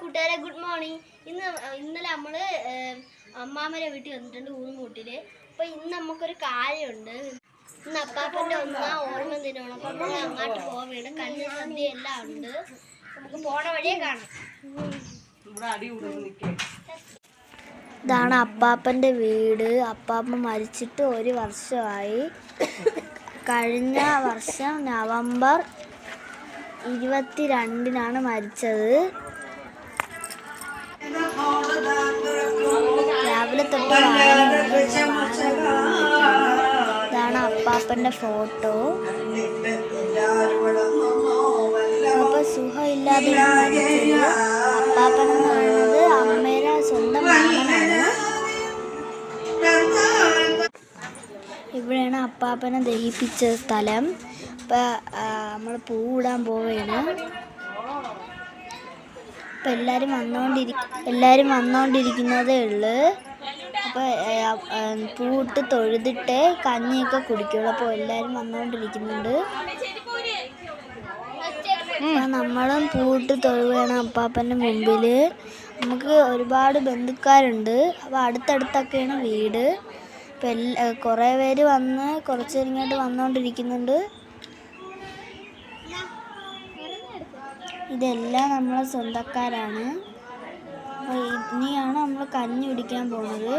കൂട്ടുകാരെ good morning ഇന്ന് ഇന്നലെ നമ്മൾ അമ്മാമ്മരെ അമ്മാമ്മയുടെ വീട്ടിൽ വന്നിട്ടുണ്ട് ഊർമൂട്ടിൽ അപ്പൊ ഇന്ന് നമുക്കൊരു കാര്യമുണ്ട്. ഇന്ന് അപ്പാപ്പന്റെ ഒന്ന് ഓർമ്മ ദിനമാണ്. അപ്പൊ നമ്മൾ അങ്ങോട്ട് പോവേണ്ട കണ്ണ് സദ്യ എല്ലാം ഉണ്ട്. നമുക്ക് പോണ വഴിയെ കാണാം. ഇതാണ് അപ്പാപ്പന്റെ വീട്. അപ്പാപ്പ മരിച്ചിട്ട് ഒരു വർഷമായി. കഴിഞ്ഞ വർഷം നവംബർ ഇരുപത്തിരണ്ടിനാണ് മരിച്ചത്. ഇതാണ് അപ്പാപ്പന്റെ ഫോട്ടോ. അപ്പൊ സുഖമില്ലാതെ ഇല്ലാതെ അപ്പാപ്പൻ എന്ന് പറയുന്നത് അമ്മയുടെ സ്വന്തം ഇവിടെയാണ് അപ്പാപ്പനെ ദഹിപ്പിച്ച സ്ഥലം. ഇപ്പം നമ്മൾ പൂവിടാൻ പോവുകയാണ്. ഇപ്പം എല്ലാവരും വന്നുകൊണ്ടിരി എല്ലാവരും വന്നുകൊണ്ടിരിക്കുന്നതേ ഉള്ളു. അപ്പോൾ പൂട്ട് തൊഴുതിട്ട് കഞ്ഞിയൊക്കെ കുടിക്കുള്ളൂ അപ്പോൾ എല്ലാവരും വന്നുകൊണ്ടിരിക്കുന്നുണ്ട് അപ്പം നമ്മളും പൂട്ട് തൊഴുകയാണ് അപ്പാപ്പന്റെ മുമ്പിൽ നമുക്ക് ഒരുപാട് ബന്ധുക്കാരുണ്ട്. അപ്പോൾ അടുത്തടുത്തൊക്കെയാണ് വീട്. ഇപ്പം എല്ലാ കുറേ പേര് വന്ന് കുറച്ച് നേരം ഇങ്ങോട്ട് വന്നുകൊണ്ടിരിക്കുന്നുണ്ട് ഇതെല്ലാം നമ്മളെ സ്വന്തക്കാരാണ്. അപ്പോൾ ഇനിയാണ് നമ്മൾ കഞ്ഞി കുടിക്കാൻ പോകുന്നത്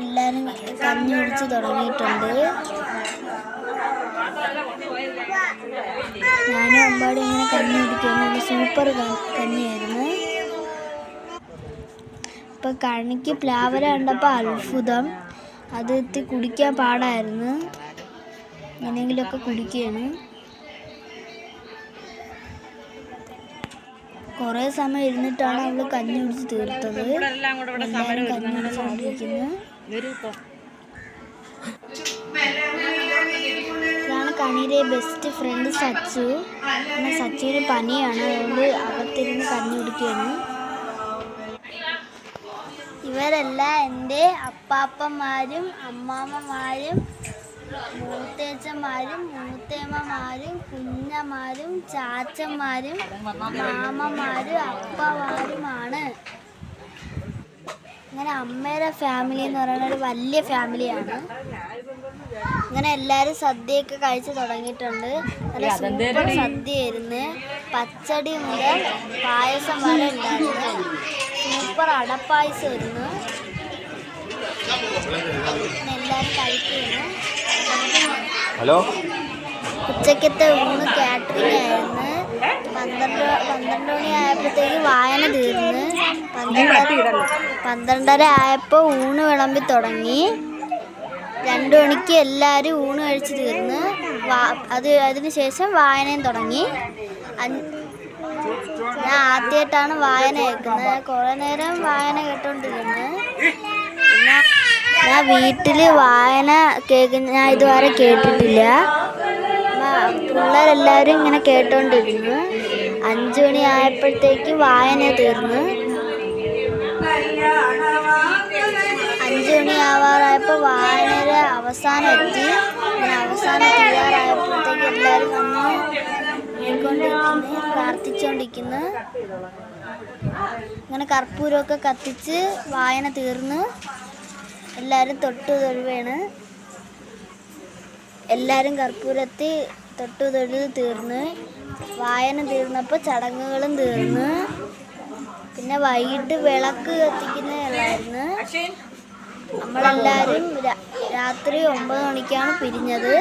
എല്ലാരും കഞ്ഞി കുടിച്ച് തുടങ്ങിയിട്ടുണ്ട്. ഞാനും അമ്പാടി ഇങ്ങനെ കഞ്ഞി കുടിക്കുന്നു. സൂപ്പർ കഞ്ഞിയായിരുന്നു. ഇപ്പൊ കണിക്ക് പ്ലാവര കണ്ടപ്പോൾ അത്ഭുതം. അത് എത്തി കുടിക്കാൻ പാടായിരുന്നു. എങ്ങനെയെങ്കിലുമൊക്കെ കുടിക്കുകയാണ് കുറേ സമയം ഇരുന്നിട്ടാണ് അവൾ കഞ്ഞി കുടിച്ച് തീർത്തത്. എല്ലാവരും കഞ്ഞി കുടിച്ചുകൊണ്ടിരിക്കുന്നു ഇതാണ് കണിയുടെ ബെസ്റ്റ് ഫ്രണ്ട് സച്ചു. പിന്നെ സച്ചുവിന് പനിയാണ്. അതുകൊണ്ട് അകത്തിരുന്ന് കഞ്ഞി കുടിക്കുകയാണ്. ഇവരെല്ലാം എന്റെ അപ്പാപ്പന്മാരും അമ്മാമ്മമാരും മൂത്തേച്ചന്മാരും മൂത്തേമ്മമാരും കുഞ്ഞമാരും ചാച്ചന്മാരും മാമ്മമാരും അപ്പമാരുമാണ്. അങ്ങനെ അമ്മയുടെ ഫാമിലി എന്ന് പറയുന്ന ഒരു വലിയ ഫാമിലിയാണ് ഇങ്ങനെ എല്ലാവരും സദ്യയൊക്കെ കഴിച്ച് തുടങ്ങിയിട്ടുണ്ട്. നല്ല സൂപ്പർ സദ്യയായിരുന്നു. പച്ചടി മുതൽ പായസം വരെ ഉണ്ടായിരുന്നു. സൂപ്പർ അടപ്പായസമായിരുന്നു ഇരുന്നു എല്ലാവരും കഴിക്കുന്നു. ഹലോ? ഉച്ചക്കത്തെ ഊണ് കാറ്ററിംഗ് ആയിരുന്നു. പന്ത്രണ്ട് പന്ത്രണ്ട് മണി ആയപ്പോഴത്തേക്ക് വായന തീർന്ന്. പന്ത്രണ്ടര പന്ത്രണ്ടര ആയപ്പോൾ ഊണ് വിളമ്പി തുടങ്ങി. രണ്ടു മണിക്ക് എല്ലാവരും ഊണ് കഴിച്ച് തീർന്ന്. അത് അതിന് ശേഷം വായനയും തുടങ്ങി. ഞാൻ ആദ്യമായിട്ടാണ് വായന കേൾക്കുന്നത്. കുറേ നേരം വായന കേട്ടോണ്ടിരുന്നു. പിന്നെ ഞാൻ വീട്ടിൽ വായന കേൾക്കുന്ന ഞാൻ ഇതുവരെ കേട്ടിട്ടില്ല. പിള്ളേരെല്ലാവരും ഇങ്ങനെ കേട്ടോണ്ടിരുന്നു. അഞ്ചു മണി ആയപ്പോഴത്തേക്ക് വായന തീർന്നു. അഞ്ചു മണി ആവാറായപ്പോൾ വായനയുടെ അവസാനം എത്തി. അങ്ങനെ അവസാനം തീരാറായപ്പോഴത്തേക്ക് എല്ലാവരും വന്ന് നോക്കിക്കൊണ്ടിരിക്കുന്നു പ്രാർത്ഥിച്ചുകൊണ്ടിരിക്കുന്നു അങ്ങനെ കർപ്പൂരമൊക്കെ കത്തിച്ച് വായന തീർന്ന്. എല്ലാവരും തൊട്ടു തൊഴുവാണ് എല്ലാവരും കർപ്പൂരത്തി തൊട്ടു തൊഴിൽ തീർന്ന് വായന തീർന്നപ്പോൾ ചടങ്ങുകളും തീർന്ന് പിന്നെ വൈകിട്ട് വിളക്ക് കത്തിക്കുന്നതല്ലായിരുന്നു നമ്മളെല്ലാവരും രാത്രി ഒമ്പത് മണിക്കാണ് പിരിഞ്ഞത്.